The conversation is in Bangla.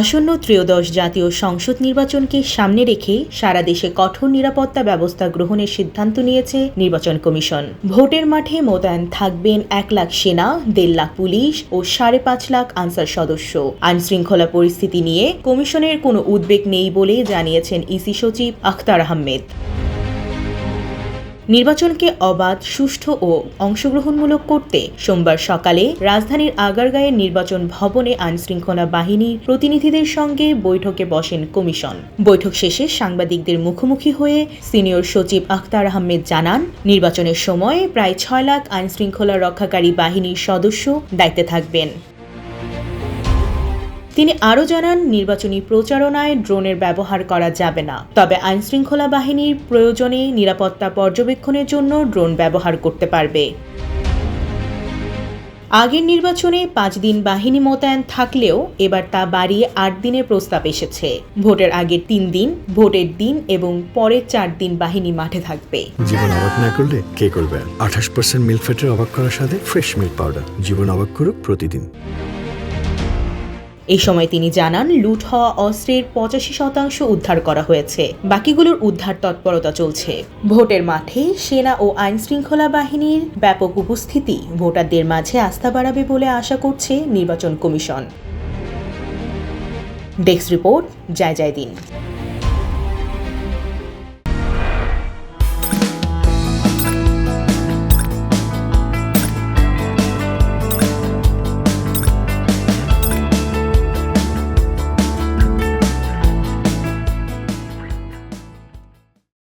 আসন্ন ত্রয়োদশ জাতীয় সংসদ নির্বাচনকে সামনে রেখে সারা দেশে কঠোর নিরাপত্তা ব্যবস্থা গ্রহণের সিদ্ধান্ত নিয়েছে নির্বাচন কমিশন। ভোটের মাঠে মোতায়েন থাকবেন এক লাখ সেনা, দেড় লাখ পুলিশ ও সাড়ে পাঁচ লাখ আনসার সদস্য। আইন শৃঙ্খলা পরিস্থিতি নিয়ে কমিশনের কোনো উদ্বেগ নেই বলে জানিয়েছেন ইসি সচিব আখতার আহমেদ। নির্বাচনকে অবাধ, সুষ্ঠু ও অংশগ্রহণমূলক করতে সোমবার সকালে রাজধানীর আগারগাঁয়ের নির্বাচন ভবনে আইনশৃঙ্খলা বাহিনীর প্রতিনিধিদের সঙ্গে বৈঠকে বসেন কমিশন। বৈঠক শেষে সাংবাদিকদের মুখোমুখি হয়ে সিনিয়র সচিব আখতার আহমেদ জানান, নির্বাচনের সময় প্রায় ছয় লাখ আইনশৃঙ্খলা রক্ষাকারী বাহিনীর সদস্য দায়িত্বে থাকবেন। তিনি আরও জানান, নির্বাচনী প্রচারণায় ড্রোনের ব্যবহার করা যাবে না। তবে আইনশৃঙ্খলা বাহিনীর প্রয়োজনে নিরাপত্তা পর্যবেক্ষণের জন্য ড্রোন ব্যবহার করতে পারবে। আগের নির্বাচনে পাঁচ দিন বাহিনী মোতায়েন থাকলেও এবার তা বাড়িয়ে আট দিনের প্রস্তাব এসেছে। ভোটের আগের তিন দিন, ভোটের দিন এবং পরের চার দিন বাহিনী মাঠে থাকবে। জীবন অবাক না করলে কে করবে? আঠাশ পার্সেন্ট মিল্ক ফ্যাটের অবাক করার সাথে ফ্রেশ মিল্ক পাউডার জীবন অবাক করুক প্রতিদিন। এই সময় তিনি জানান, লুট হওয়া অস্ত্রের পঁচাশি শতাংশ উদ্ধার করা হয়েছে। বাকিগুলোর উদ্ধার তৎপরতা চলছে। ভোটের মাঠে সেনা ও আইন শৃঙ্খলা বাহিনীর ব্যাপক উপস্থিতি ভোটারদের মাঝে আস্থা বাড়াবে বলে আশা করছে নির্বাচন কমিশন। ডেস্ক রিপোর্ট, জয় জয় দিন।